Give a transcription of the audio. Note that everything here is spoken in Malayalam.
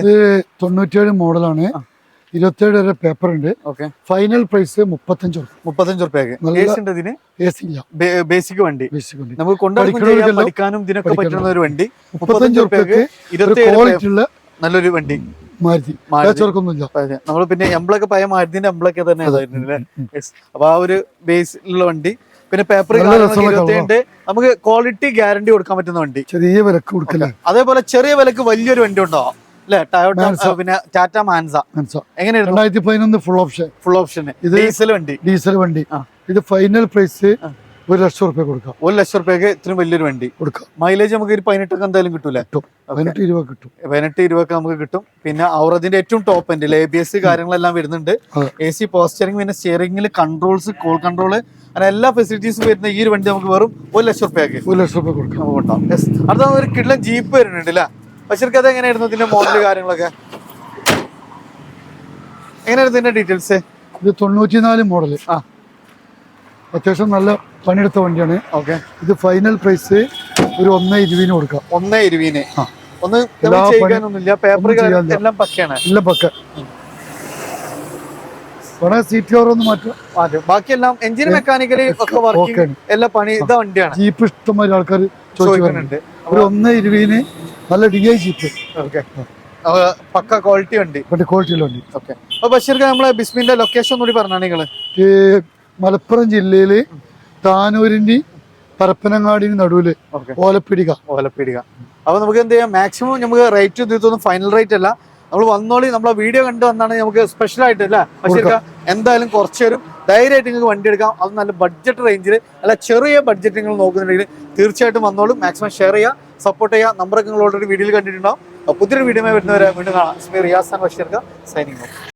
ഇത് തൊണ്ണൂറ്റേഴ് മോഡലാണ്. ഇരുപത്തേഴ് വരെ പേപ്പർ ഉണ്ട്. ഓക്കെ ഫൈനൽ പ്രൈസ് മുപ്പത്തഞ്ച് മുപ്പത്തഞ്ച് റുപ്യക്ക് ബേസിക് വണ്ടി. നമുക്ക് ഇതിനൊക്കെ പറ്റുന്ന ഒരു വണ്ടി. മുപ്പത്തഞ്ച് റുപ്യക്ക് ഒരു ക്വാളിറ്റി ഉള്ള നല്ലൊരു വണ്ടി. മാരുതി. മാരുതി. ചേർക്കൊന്നുമില്ല നമ്മൾ പിന്നെ എംബ്ലൊക്കെ പഴയ മാരുതിന്റെ എംബ്ലൊക്കെ തന്നെ. അപ്പൊ ആ ഒരു ബേസിലുള്ള വണ്ടി. പിന്നെ പേപ്പർ നമുക്ക് ക്വാളിറ്റി ഗ്യാരണ്ടി കൊടുക്കാൻ പറ്റുന്ന വണ്ടി. ചെറിയ വിലക്ക് കൊടുക്കില്ല? അതേപോലെ ചെറിയ വിലക്ക് വലിയൊരു വണ്ടി ഉണ്ടോ? അല്ലെ ടയോട്ട മാൻസ. പിന്നെ ടാറ്റ മാൻസ. മനസ്സിലാ എങ്ങനെയായിരുന്നു? രണ്ടായിരത്തി പതിനൊന്ന് ഫുൾ ഓപ്ഷൻ ഫുൾ ഓപ്ഷൻ ഇത് ഡീസൽ വണ്ടി. ഡീസൽ വണ്ടി. ഇത് ഫൈനൽ പ്രൈസ്. ഒരു ലക്ഷം റുപ്യ കൊടുക്കാം. ഒരു ലക്ഷം റുപ്യക്ക് ഇത്രയും വലിയൊരു വണ്ടി. കൊടുക്കാം. മൈലേജ് നമുക്ക് ഒരു പതിനെട്ടൊക്കെ എന്തായാലും കിട്ടൂലേ? കിട്ടും. പതിനെട്ട് രൂപ കിട്ടും. പതിനെട്ട് ഇരുപതൊക്കെ നമുക്ക് കിട്ടും. പിന്നെ ഔറതിന്റെ ഏറ്റവും top end A B S കാര്യങ്ങളെല്ലാം വരുന്നുണ്ട്. എ സി പോസ്റ്ററിംഗ് പിന്നെ സ്റ്റിയറിംഗിൽ കൺട്രോൾസ് കോൾ കൺട്രോൾ അങ്ങനെ എല്ലാ ഫെസിലിറ്റീസും വരുന്ന ഈ ഒരു വണ്ടി നമുക്ക് വെറും ഒരു ലക്ഷം റുപ്യക്ക് ഒരു ലക്ഷം റുപ്യ കൊടുക്കാം. ഉണ്ടാവും അടുത്ത ഒരു കിഡ്ലൻ ജീപ്പ് വരുന്നുണ്ട് അല്ലേ പക്ഷേ അത് എങ്ങനെയായിരുന്നു ഇതിന്റെ മോഡൽ കാര്യങ്ങളൊക്കെ? എങ്ങനെയായിരുന്നു ഇതിന്റെ ഡീറ്റെയിൽസ് ഇത് തൊണ്ണൂറ്റിനാല് മോഡൽ ആ. അത്യാവശ്യം നല്ല പണിയെടുത്ത വണ്ടിയാണ്. ഓക്കെ ഇത് ഫൈനൽ പ്രൈസ് ഒരു ഒന്ന് ഇരുപതിന് കൊടുക്കാം. ഒന്നേ ഇരുവിന് ചെയ്യാനൊന്നുമില്ല പേപ്പർ ഒന്നും എല്ലാം പക്കയാണ്. എല്ലാം പക്ക. ഇവിടെ സീറ്റ് കവർ ഒന്ന് ഇരുവിന് ബാക്കിയെല്ലാം എഞ്ചിൻ മെക്കാനിക്കലി ഒക്കെ വർക്കിംഗ്. എല്ലാ പണി ഇതാ വണ്ടിയാണ്. ജീപ്പ് ഇഷ്ടംമാതിരി ആൾക്കാർ ചോദിക്കുന്നുണ്ട്. ഒരു ഒന്ന് ഇരുപതിന് നല്ല ഡി ഐ ജീപ്പ് ഓക്കെ പക്ക ക്വാളിറ്റി വണ്ടി. ക്വാളിറ്റിയുള്ള വണ്ടി. ഓക്കെ അപ്പൊ ബഷീർക്ക് നമ്മളെ ബിസ്മിന്റെ ലൊക്കേഷൻ കൂടി പറഞ്ഞാ നിങ്ങൾ? മലപ്പുറം ജില്ലയിൽ താനൂരിന്റെ പരപ്പനങ്ങാടിന് നടുവിൽ ഓലപ്പിടിക ഓലപ്പിടിക. ഓലപ്പീടിക. അപ്പൊ നമുക്ക് എന്ത് ചെയ്യാം? മാക്സിമം നമുക്ക് റേറ്റ് ഇതൊന്നും ഫൈനൽ റേറ്റ് അല്ല. നമ്മൾ വന്നോളി നമ്മളെ വീഡിയോ കണ്ടു വന്നാണ് നമുക്ക് സ്പെഷ്യൽ ആയിട്ട് അല്ല? ബഷീർക്ക എന്തായാലും കുറച്ച് തരും ധൈര്യമായിട്ട് നിങ്ങൾക്ക് വണ്ടി എടുക്കാം. അത് നല്ല ബഡ്ജറ്റ് റേഞ്ചിൽ അല്ല ചെറിയ ബഡ്ജറ്റ് നിങ്ങൾ നോക്കുന്നുണ്ടെങ്കിൽ തീർച്ചയായിട്ടും വന്നോളും. മാക്സിമം ഷെയർ ചെയ്യുക സപ്പോർട്ട് ചെയ്യുക നമ്പറൊക്കെ നിങ്ങൾ ഓൾറെഡി വീഡിയോയിൽ കണ്ടിട്ടുണ്ടാവും. പുതിയൊരു വീഡിയോ വരുന്നവരെ വീണ്ടും കാണാം. റിയാസ് ബഷീർക്ക് സൈനിങ്